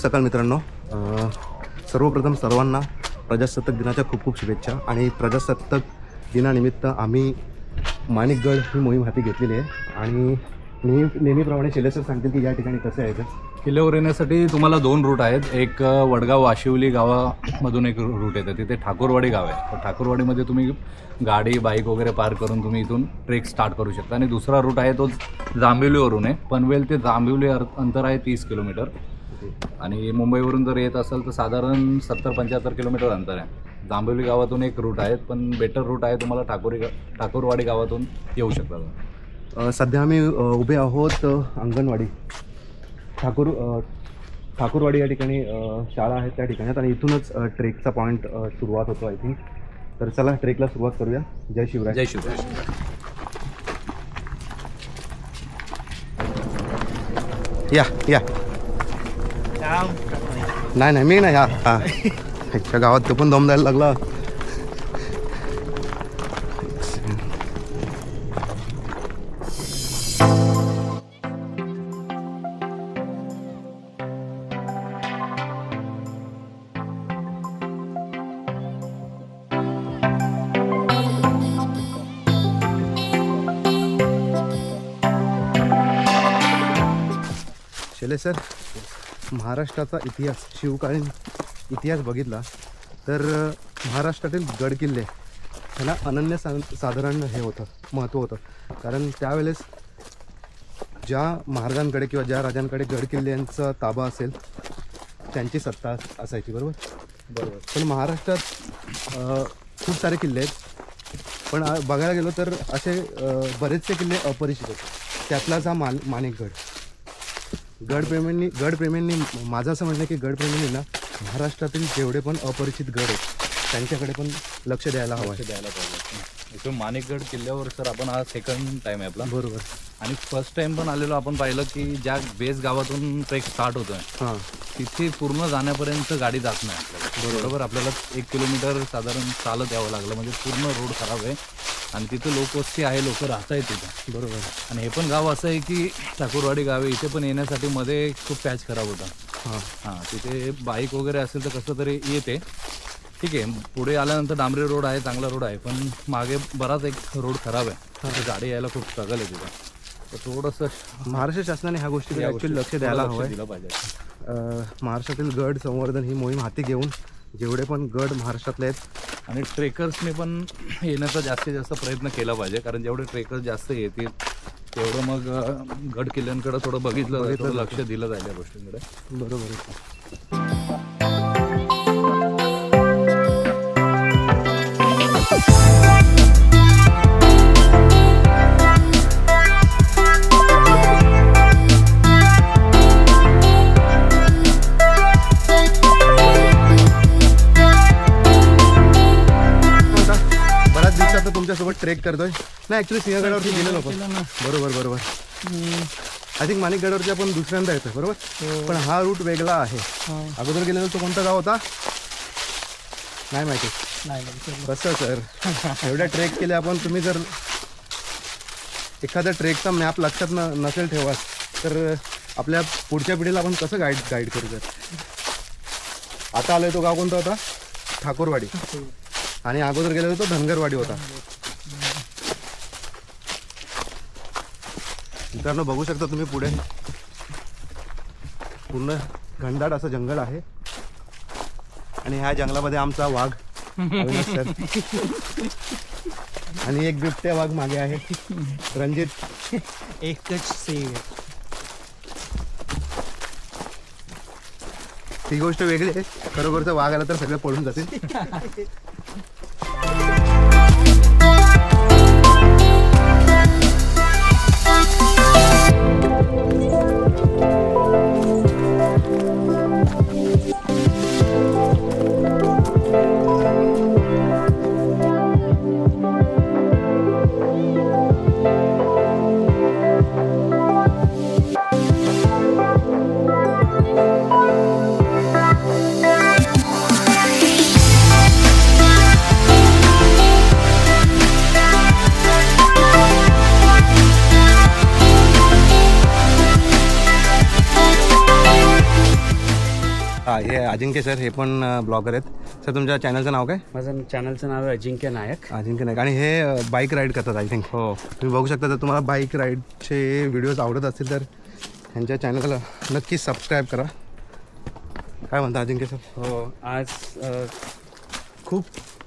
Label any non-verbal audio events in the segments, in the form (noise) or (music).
सकाळ मित्रांनो सर्वप्रथम सर्वांना प्रजासत्ताक दिनाच्या खूप खूप शुभेच्छा आणि प्रजासत्ताक दिनानिमित्त आम्ही माणिकगड ही मोहीम हाती घेतलेली आहे. आणि नेहमी नेहमीप्रमाणे शैलेसर सांगतील की या ठिकाणी कसं यायचं किल्ल्यावर येण्यासाठी तुम्हाला दोन रूट आहेत. एक वडगाव वाशिवली गावामधून एक रूट येतं. तिथे ठाकूरवाडी गाव आहे. तर ठाकूरवाडीमध्ये तुम्ही गाडी बाईक वगैरे पार्क करून तुम्ही इथून ट्रेक स्टार्ट करू शकता. आणि दुसरा रूट आहे तो जांबिवलीवरून आहे. पनवेल ते जांबिवली अर- अंतर आहे तीस किलोमीटर. आणि मुंबईवरून जर येत असाल तर साधारण सत्तर पंच्याहत्तर किलोमीटर अंतर आहे. जांभिवली गावातून एक रूट आहे पण बेटर रूट आहे तुम्हाला ठाकूरी गा ठाकूरवाडी गावातून येऊ शकता सध्या आम्ही उभे आहोत अंगणवाडी. ठाकूर ठाकूरवाडी या ठिकाणी शाळा आहेत त्या ठिकाणी आणि इथूनच ट्रेकचा पॉईंट सुरुवात होतो आय थिंक तर चला ट्रेकला सुरुवात करूया. जय शिवराय. जय शिवराय. या या. नाही नाही मी नाही हा. हा. ह्याच्या गावात तो पण दम द्यायला लागला. सर महाराष्ट्राचा इतिहास शिवकालीन इतिहास बघितला तर महाराष्ट्रातील गडकिल्ले ह्याला अनन्य सा साधारण हे होतं महत्त्व होतं. कारण त्यावेळेस ज्या महाराजांकडे किंवा ज्या राजांकडे गडकिल्ल्यांचा ताबा असेल त्यांची सत्ता असायची बरोबर? बरोबर. पण महाराष्ट्रात खूप सारे किल्ले आहेत. पण बघायला गेलो तर असे बरेचसे किल्ले अपरिचित आहेत त्यातलाच हा मान माणिकगड. गडप्रेमींनी गडप्रेमींनी माझं असं म्हणणं की गडप्रेमींनी ना महाराष्ट्रातील जेवढे पण अपरिचित गड आहेत त्यांच्याकडे पण लक्ष द्यायला हवं. लक्ष द्यायला पाहिजे. इथून माणिकगड किल्ल्यावर सर आपण हा सेकंड टाइम आहे आपला. बरोबर. आणि फर्स्ट टाइम पण आलेलो आपण पाहिलं की ज्या बेस गावातून ट्रेक स्टार्ट होतोय हां. तिथे पूर्ण जाण्यापर्यंत गाडी जात नाही आपल्याला. बरोबर आपल्याला एक किलोमीटर साधारण चालत यावं लागलं म्हणजे पूर्ण रोड खराब आहे. आणि तिथे लोकवस्ती आहे लोक राहत आहेत तिथे बरोबर. आणि हे पण गाव असं आहे की ठाकूरवाडी गाव आहे इथे पण येण्यासाठी मध्ये खूप पॅच खराब होता. हां. हां तिथे बाईक वगैरे असेल तर कसं तरी येते. ठीक आहे पुढे आल्यानंतर डांबरी रोड आहे चांगला रोड आहे पण मागे बराच एक रोड खराब आहे. गाडी यायला खूप स्ट्रगल आहे तिथे. तर थोडंसं महाराष्ट्र शासनाने ह्या गोष्टीकडे ॲक्च्युली लक्ष गोष्टी- द्यायला हवं दिलं पाहिजे. महाराष्ट्रातील गड संवर्धन ही मोहीम हाती घेऊन जेवढे पण गड महाराष्ट्रातले आहेत आणि ट्रेकर्सने पण येण्याचा जास्तीत जास्त प्रयत्न केला पाहिजे कारण जेवढे ट्रेकर्स जास्त येतील तेवढं मग गड किल्ल्यांकडे थोडं बघितलं थोडं लक्ष दिलं जाईल या गोष्टींकडे. बरोबर आहे. ट्रेक करतोय. नाही ऍक्च्युली सिंहगडावरती गेलेलो आपण. बरोबर बरोबर. आय थिंक माणिकगडावरती आपण दुसऱ्यांदा येतोय बरोबर? पण हा रूट वेगळा आहे. अगोदर गेलेलो तो कोणता गाव होता? नाही माहिती. कसं सर एवढ्या ट्रेक केले आपण तुम्ही जर एखाद्या ट्रेकचा मॅप लक्षात न नसेल ठेवा तर आपल्या पुढच्या पिढीला आपण कसं गाईड गाईड करू सर आता आलोय तो गाव कोणता होता? ठाकूरवाडी. आणि अगोदर गेलेलो तो धनगरवाडी होता. मित्रांनो बघू शकता तुम्ही पुढे. पूर्ण घनदाट असं जंगल आहे. आणि ह्या जंगलामध्ये आमचा वाघ आणि एक बिबट्या वाघ मागे आहे. रणजित. एकच सेव ती गोष्ट वेगळी आहे. खरोखरचा वाघ आला तर सगळे पळून जातील. अजिंक्य सर हे पण ब्लॉगर आहेत. सर तुमच्या चॅनलचं नाव काय? माझं चॅनलचं नाव आहे अजिंक्य नायक. अजिंक्य नाईक आणि हे बाईक राईड करतात आय थिंक हो. तुम्ही बघू शकता जर तुम्हाला बाईक राईडचे व्हिडिओज आवडत असतील तर ह्यांच्या चॅनलला नक्कीच सबस्क्राईब करा. काय म्हणता अजिंक्य सर? हो आज खूप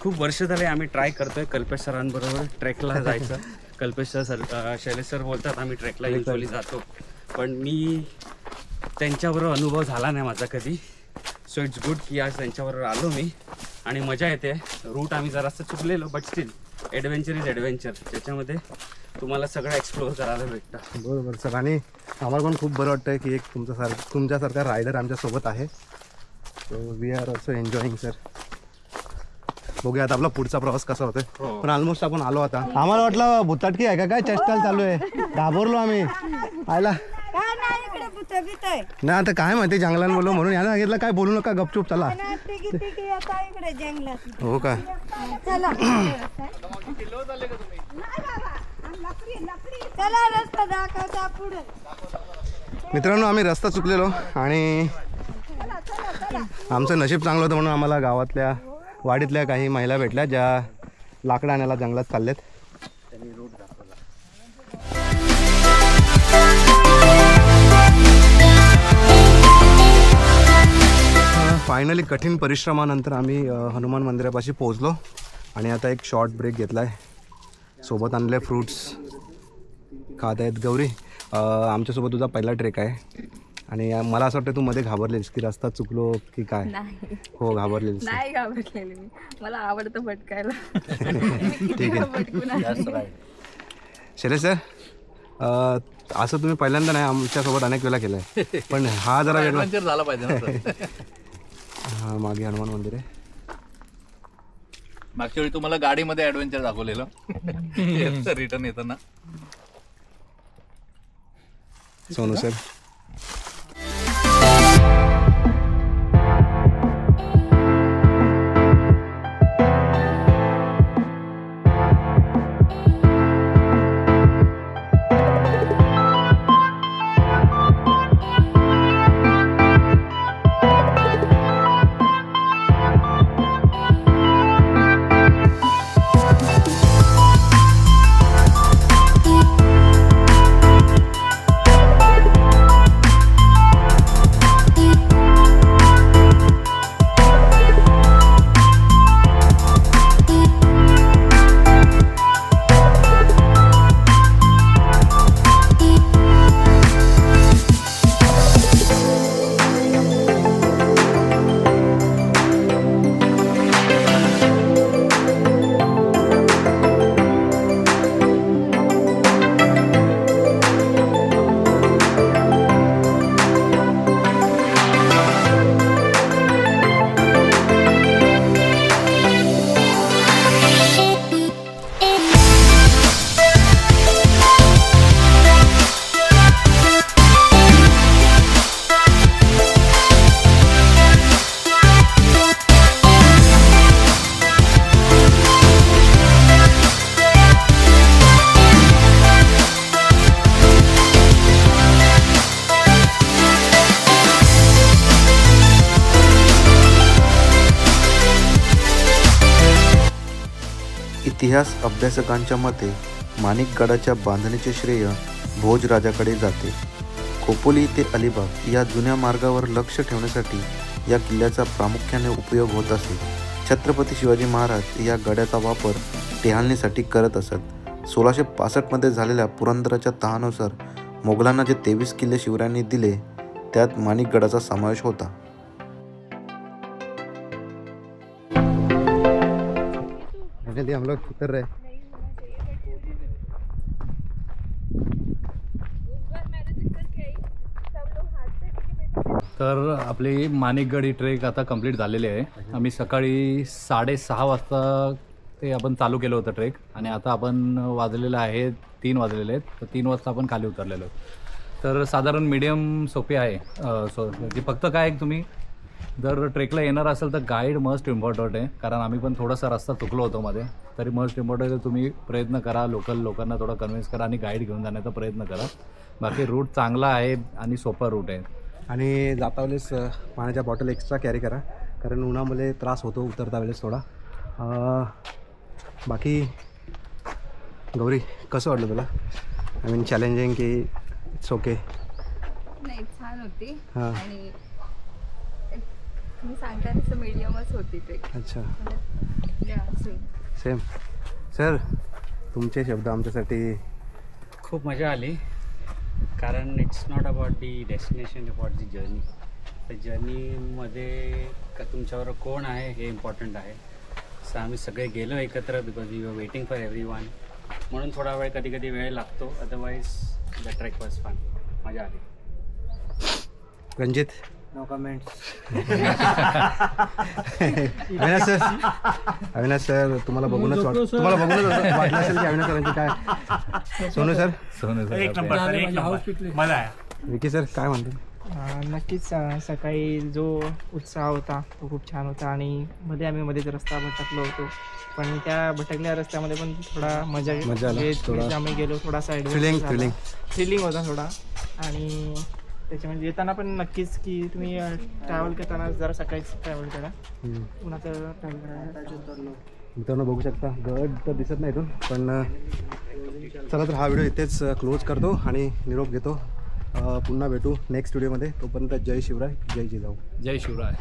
खूप वर्ष झाले आम्ही ट्राय करतोय कल्पेश सरांबरोबर ट्रेकला (laughs) जायचं. कल्पेश सर शैलेश सर बोलतात आम्ही ट्रेकला युजली (laughs) जातो. पण मी त्यांच्याबरोबर अनुभव झाला नाही माझा कधी. सो इट्स गुड की आज त्यांच्याबरोबर आलो मी. आणि मजा येते. रूट आम्ही जरासं चुकलेलो but still adventure is adventure त्याच्यामध्ये तुम्हाला सगळं एक्सप्लोअर करायला भेटतं. बरोबर सर. आणि आम्हाला पण खूप बरं वाटतं की एक तुमच्यासार तुमच्यासारखा रायडर आमच्यासोबत आहे. So we are also enjoying sir बघूया आता आपला पुढचा प्रवास कसा होतोय. हो. पण ऑलमोस्ट आपण आलो आता. आम्हाला वाटलं भुताटकी आहे का? काय चेष्टाल चालू आहे. घाबरलो आम्ही. आयला. नाही आता काय माहिती जंगलात बोललो म्हणून यानं सांगितलं काय बोलू नका गपचूप चला. हो का? मित्रांनो आम्ही रस्ता चुकलेलो आणि आमचं नशीब चांगलं होतं म्हणून आम्हाला गावातल्या वाडीतल्या काही महिला भेटल्या ज्या लाकडं आणायला जंगलात चाललेत फायनली कठीण परिश्रमानंतर आम्ही हनुमान मंदिरापाशी पोहोचलो आणि आता एक शॉर्ट ब्रेक घेतला आहे सोबत आणले फ्रूट्स खात आहेत गौरी. अ, आमच्यासोबत तुझा पहिला ट्रेक आहे. आणि मला असं वाटतं तू मध्ये घाबरलेस की रस्ता चुकलो की काय? नाही. हो घाबरलेलीस. नाही घाबरलेली मी. मला आवडतं भटकायला. (laughs) ठीक आहे. शैलेश सर अ, असं तुम्ही पहिल्यांदा नाही आमच्यासोबत अनेक वेळा केलं आहे पण हा जरा वेगळा. ॲडव्हेंचर झाला पाहिजे. (laughs) हा मागे हनुमान मंदिर आहे. मागच्या वेळी तुम्हाला गाडीमध्ये ॲडव्हेंचर दाखवलेलं. (laughs) रिटर्न येताना. सोनू सर. इतिहास अभ्यासकांच्या मते माणिकगडाच्या बांधणीचे श्रेय भोजराजाकडे जाते. खोपोली ते अलिबाग या जुन्या मार्गावर लक्ष ठेवण्यासाठी या किल्ल्याचा प्रामुख्याने उपयोग होत असे. छत्रपती शिवाजी महाराज या गडाचा वापर टेहाळणीसाठी करत असत. सोळाशे पासष्टमध्ये झालेल्या पुरंदराच्या तहानुसार मोगलांना जे तेवीस किल्ले शिवरायांनी दिले त्यात माणिकगडाचा समावेश होता. फाइनली हम लोग उतर रहे तर आपली माणिकगड ही ट्रेक आता कंप्लीट झालेली आहे. आम्ही सकाळी साडेसहा वाजता ते आपण चालू केलं होतं ट्रेक. आणि आता आपण वाजलेलं आहे तीन वाजलेले आहेत. तर तीन वाजता आपण खाली उतरलेलो तर साधारण मीडियम सोपी आहे. सो म्हणजे फक्त काय आहे, तुम्ही? जर ट्रेकला येणार असेल तर गाईड मस्ट इम्पॉर्टंट आहे. कारण आम्ही पण थोडासा रस्ता चुकलो होतो मध्ये. तरी मस्ट इम्पॉर्टंट आहे तुम्ही प्रयत्न करा लोकल लोकांना थोडा कन्व्हिन्स करा आणि गाईड घेऊन जाण्याचा प्रयत्न करा. बाकी रूट चांगला आहे आणि सोपा रूट आहे. आणि जाता वेळेस पाण्याच्या बॉटल एक्स्ट्रा कॅरी करा. कारण उन्हामुळे त्रास होतो उतरता वेळेस थोडा. बाकी गौरी कसं वाटलं तुला? आय मीन चॅलेंजिंग की इट्स ओके नाही छान होती. हां. तुम्ही सांगता तसं मीडियमच होती ट्रेक अच्छा. सेम सेम सर तुमचे शब्द आमच्यासाठी खूप मजा आली. कारण it's not about the destination about the journey त्या जर्नीमध्ये का तुमच्यावर कोण आहे हे इम्पॉर्टंट आहे. सो आम्ही सगळे गेलो एकत्र because you are waiting for everyone म्हणून थोडा वेळ कधी कधी वेळ लागतो. Otherwise the trek was fun मजा आली. Ranjit? No comments (laughs) Avinash sir. Avinash sir तुम्हाला बघूनच वाट तुम्हाला बघूनच असं वाटलं असेल की अविनाश सरांची काय? सोनू सर? सोनू सर एक नंबर सर एक नंबर. मजा आहे विकी सर काय म्हणतो? अं, नक्कीच अं, सकाळी जो उत्साह होता तो खूप छान होता आणि मध्ये आम्ही मध्येच रस्ता भटकलो होतो. पण त्या भटकल्या रस्त्यामध्ये पण थोडा मजा मजा आला, म्हणजे थोडा- आम्ही गेलो थोडासा Thrilling, thrilling. थ्रिलिंग होता थोडा. आणि त्याच्यामध्ये येताना पण नक्कीच की तुम्ही ट्रॅव्हल करताना जरा सकाळीच ट्रॅव्हल करा. हम्म. उन्हाचं ट्रॅव्हल करायला मित्रांनो बघू शकता गड तर दिसत नाही इथून पण चला तर हा व्हिडिओ इथेच क्लोज करतो आणि निरोप घेतो. पुन्हा भेटू नेक्स्ट व्हिडिओमध्ये तोपर्यंत जय शिवराय जय जिजाऊ. जय शिवराय.